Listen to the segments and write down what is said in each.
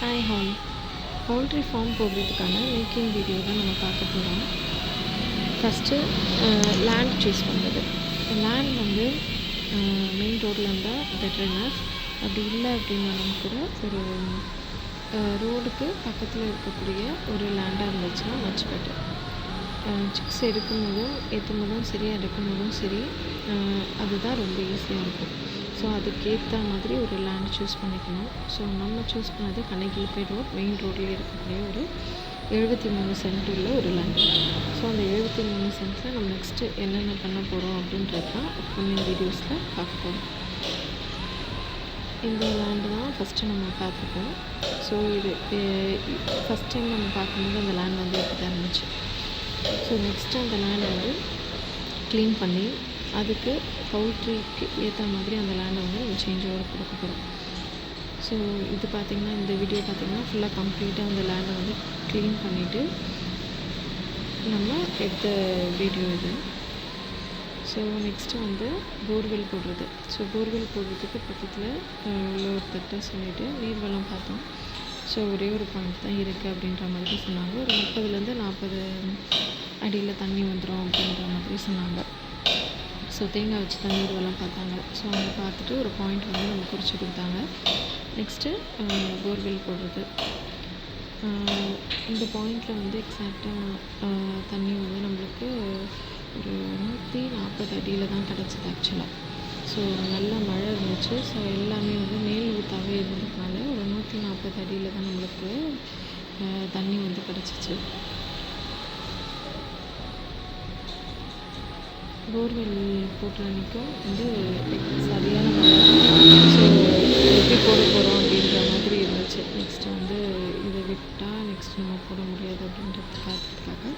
Hi all poultry farm போடுறதுக்கான making video தான் நம்ம பார்க்க போகிறோம் ஃபஸ்ட்டு லேண்ட் சூஸ் பண்ணுறது லேண்ட் வந்து மெயின் ரோட்டில் இருந்தால் பெட்டர்னா அப்படி இல்லை அப்படின்னாலும் கூட ஒரு ரோடுக்கு பக்கத்தில் இருக்கக்கூடிய ஒரு லேண்டாக இருந்துச்சுன்னா மச் பெட்டர் சிக்ஸ் எடுக்கும்போதும் ஏற்றும்போதும் ஏற்றும் போதும் சரி எடுக்கும்போதும் சரி அதுதான் ரொம்ப ஈஸியாக இருக்கும். ஸோ அதுக்கேற்ற மாதிரி ஒரு லேண்ட் சூஸ் பண்ணிக்கணும். ஸோ நம்ம சூஸ் பண்ணது கணக்கில் ரோட் மெயின் ரோட்லேயே இருக்கக்கூடிய ஒரு எழுபத்தி மூணு சென்ட் உள்ள ஒரு லேண்ட் ஸோ அந்த எழுபத்தி மூணு சென்ட்டில் நம்ம நெக்ஸ்ட்டு என்னென்ன பண்ண போகிறோம் அப்படின்றது தான் அப்கமிங் வீடியோஸில் பார்க்க போகிறோம் இந்த லேண்டு தான் ஃபஸ்ட்டு நம்ம பார்த்துருக்கோம் ஸோ இது ஃபஸ்ட் டைம் நம்ம பார்க்கும்போது அந்த லேண்ட் வந்து எப்படி தான் இருந்துச்சு? ஸோ நெக்ஸ்ட்டு அந்த லேண்டை வந்து க்ளீன் பண்ணி அதுக்கு பவுல்ட்ரிக்கு ஏற்ற மாதிரி அந்த லேண்டை வந்து நம்ம சேஞ்சோடு கொடுக்க போகிறோம் ஸோ இது பார்த்திங்கன்னா இந்த வீடியோ பார்த்திங்கன்னா ஃபுல்லாக கம்ப்ளீட்டாக அந்த லேண்டை வந்து க்ளீன் பண்ணிவிட்டு நம்ம எடுத்த வீடியோ இது. ஸோ நெக்ஸ்ட்டு வந்து போர்வெல் போடுறது. ஸோ போர்வெல் போடுறதுக்கு பக்கத்தில் உள்ள ஒருத்தர்கிட்ட சொல்லிவிட்டு நீர்வளம் பார்த்தோம். ஸோ ஒரே ஒரு பாயிண்ட் தான் இருக்குது அப்படின்ற மாதிரி சொன்னாங்க. ஒரு முப்பதுலேருந்து நாற்பது அடியில் தண்ணி வந்துடும் அப்படின்ற மாதிரி சொன்னாங்க. ஸோ தேங்காய் வச்சு தண்ணி இதுவெல்லாம் பார்த்தாங்க. ஸோ அவங்க பார்த்துட்டு ஒரு பாயிண்ட் வந்து நம்ம குறித்து கொடுத்தாங்க. நெக்ஸ்ட்டு போர்வெல் போடுறது. இந்த பாயிண்டில் வந்து எக்ஸாக்டாக தண்ணி வந்து நம்மளுக்கு ஒரு நூற்றி நாற்பது அடியில் தான் கிடச்சிது ஆக்சுவலாக ஸோ நல்ல மழை இருந்துச்சு ஸோ எல்லாமே வந்து மேல் ஊற்றாவே இருந்ததுனால ஒரு நூற்றி நாற்பது அடியில் தான் நம்மளுக்கு தண்ணி வந்து கிடச்சிச்சு. போர்வெல் போட்டு அன்றைக்கும் வந்து சரியான ஸோ எப்படி போட போகிறோம் அப்படின்ற மாதிரி இருந்துச்சு. நெக்ஸ்ட்டு வந்து இதை விட்டால் நெக்ஸ்ட் நம்ம போட முடியாது அப்படின்றதுக்காக.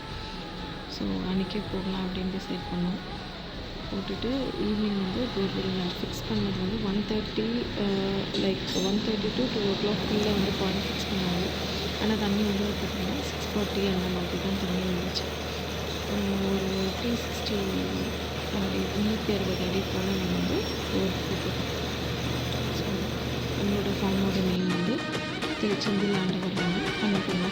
ஸோ அன்றைக்கே போடலாம் அப்படின்னு டிசைட் பண்ணோம். போட்டுட்டு ஈவினிங் வந்து போர்வெல் ஃபிக்ஸ் பண்ணது வந்து one thirty like one thirty to two ஓ கிளாக்குள்ளே வந்து பாயிண்ட் ஃபிக்ஸ் பண்ணாங்க ஆனால் தண்ணி வந்து பார்த்திங்கன்னா சிக்ஸ் ஃபார்ட்டி அந்த மாதிரி தான் தண்ணி வந்துச்சு. ஒரு த்ரீ சிக்ஸ்டி அடி முந்நூற்றி அறுபது அடி போல் நான் வந்து ஒரு போட்டுருக்கோம் ஸோ என்னோடய ஃபார்மோட நேம் வந்து திருச்செந்தூர் ஆண்டு வந்து அன்னபூர்ணா